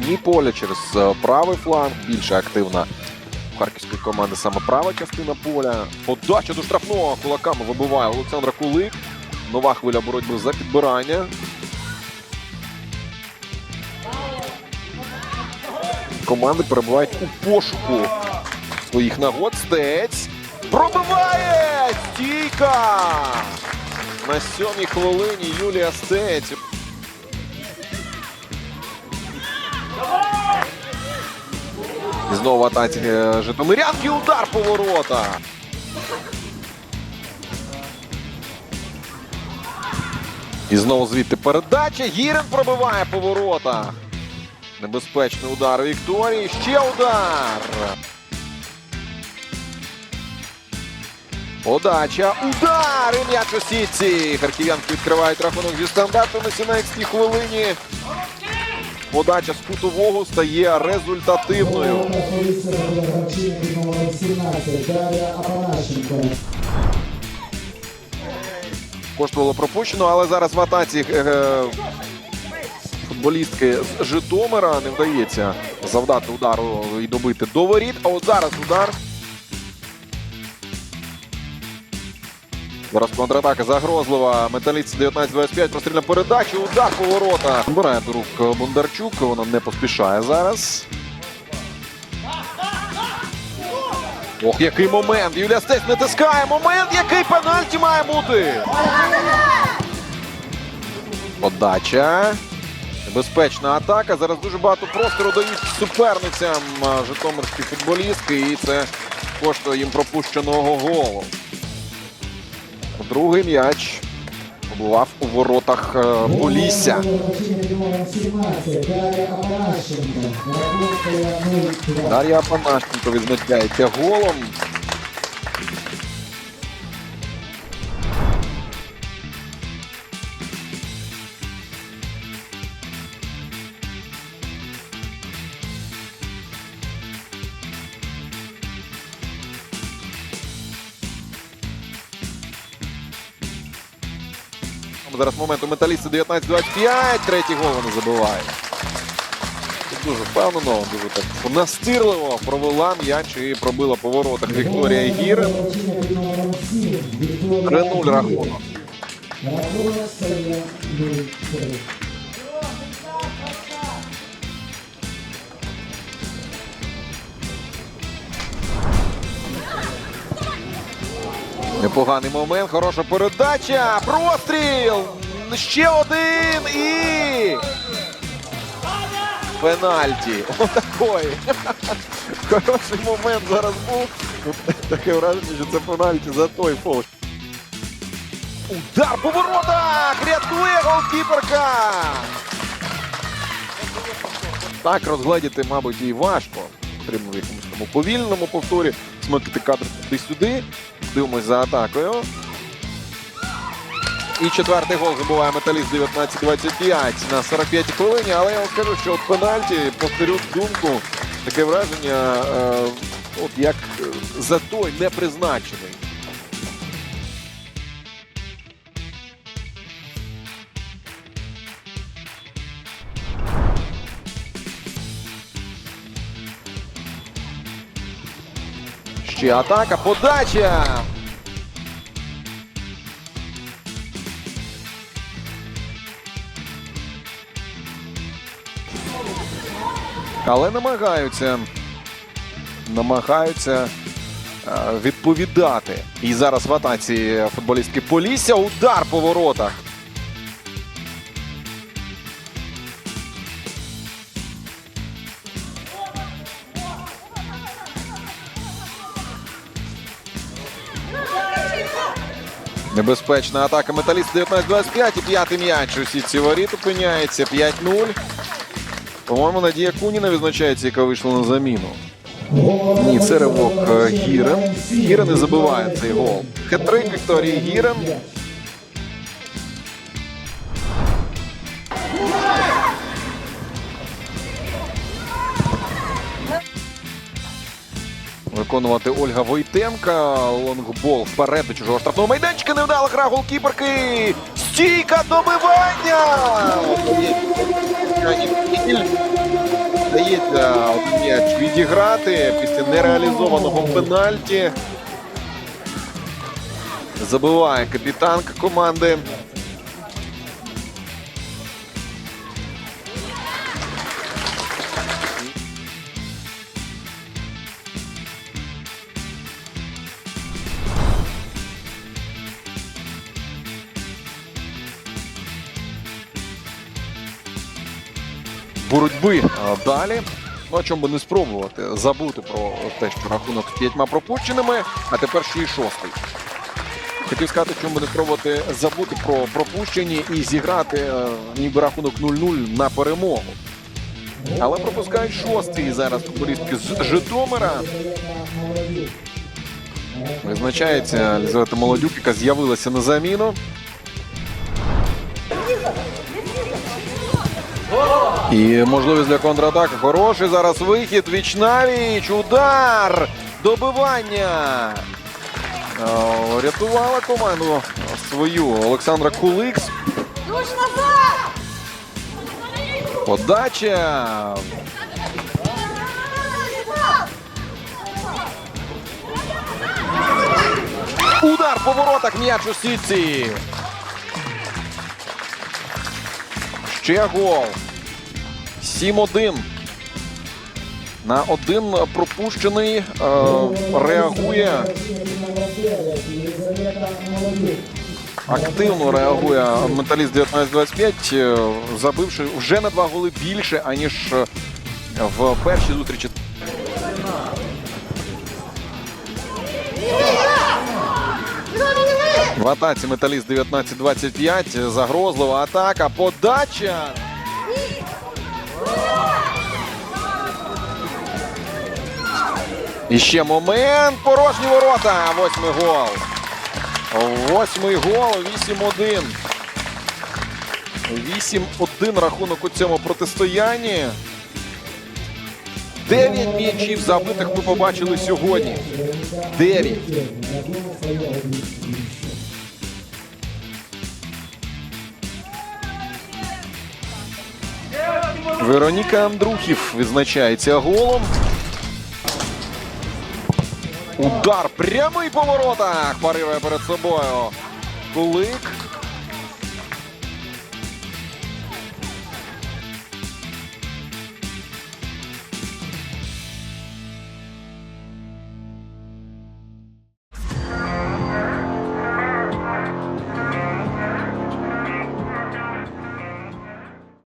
глибині поля через е, правий фланг. Більше активна у харківської команди саме права частина поля. Подача до штрафного кулаками вибиває Олександра Кулик. Нова хвиля боротьби за підбирання. Команди перебувають у пошуку своїх нагод. Стець пробиває! Стійка! На сьомій хвилині Юлія Стець. І знову атаці е, Житомирянки. Удар по ворота. І знову звідти передача. Гірен пробиває по воротах. Небезпечний удар Вікторії. Ще удар. Подача. Удар! І м'яч у сітці. Харків'янки відкривають рахунок зі стандарту на 17-й хвилині. Подача з кутового стає результативною. Поліція буде гравчиня під номером 17 Дар'я Апанащенко. Коштувало пропущено, але зараз в атаці е, футболістки з Житомира не вдається завдати удару і добити до воріт. А от зараз удар. Зараз контратака загрозлива. Металіст 19-25. Прострільна передача. Удар по воротах. Збирає до рук Бондарчук. Вона не поспішає зараз. Ох, який момент! Юлія Стець натискає. Момент, який пенальті має бути. Подача. Небезпечна атака. Зараз дуже багато простору дають суперницям житомирські футболістки. І це коштує їм пропущеного голу. Другий м'яч побував у воротах е, Полісся. Гравчиня під номером 17 Дар'я Апанащенко. Рахунок 0-2. Дар'я Апанашенко відзначається голом. Зараз моменту металісти металіста 19-25. Третій гол вони забивають. Дуже впевнено, дуже так настирливо провела м'яч і пробила по воротах Вікторія Гір. Гравчиня під номером 7 Вікторія 3-0 рахунок. Непоганий момент, хороша передача. Простріл! Ще один і. Пенальті. Отакої. Хороший момент зараз був. Таке враження, що це пенальті за той фол. Удар по воротах! Рятує голкіперка! Так розгледіти, мабуть, і важко. Потрібно в якомусь повільному повторі смикати кадр туди-сюди. Дивимось за атакою. І четвертий гол забуває металіст 19-25 на 45-й хвилині. Але я вам скажу, що от пенальті, повторю думку, таке враження, е, от як е, за той не призначений. Ще атака, подача. Але намагаються. Намагаються е, відповідати. І зараз в атаці футболістки Полісся. Удар по воротах. Небезпечна атака металіст 19-25 і п'ятий м'яч Усі ці воріт опиняється 5-0. По-моєму, Надія Куніна відзначається, яка вийшла на заміну. Ні, це ривок Гірен. Гірен не забиває цей гол. Хет-трик Вікторії Гірен. Виконувати Ольга Войтенка. Лонгбол вперед до чужого штрафного майданчика. Невдала гра голкіперки. Стійка добивання! вдається м'яч відіграти після нереалізованого пенальті. Забиває капітанка команди. Боротьби далі. Ну, а чому би не спробувати забути про те, що рахунок з п'ятьма пропущеними, а тепер ще й шостий. Хотів сказати, чому не спробувати забути про пропущені і зіграти е, ніби рахунок 0-0 на перемогу. Але пропускають шостий зараз футболістки з Житомира. Визначається Лізавета Молодюк, яка з'явилася на заміну. І можливість для контратаки. Хороший зараз вихід. Вічнавіч. Удар. Добивання. Е, Рятувала команду свою Олександра Куликс. Подача. Удар по воротах м'яч у сітці. Ще гол. 7-1. На один пропущений е, реагує активно реагує металіст 19-25, е, забивши вже на два голи більше, аніж е, в першій зустрічі. В атаці металіст 19-25. Загрозлива атака. Подача. І ще момент. Порожні ворота. Восьмий гол. Восьмий гол. 8-1. 8-1 рахунок у цьому протистоянні. Дев'ять м'ячів забитих ми побачили сьогодні. Дев'ять. Рахунок стає 1-1. Вероніка Андрухів відзначається голом. Удар прямий по воротах. Парирує перед собою. Кулик.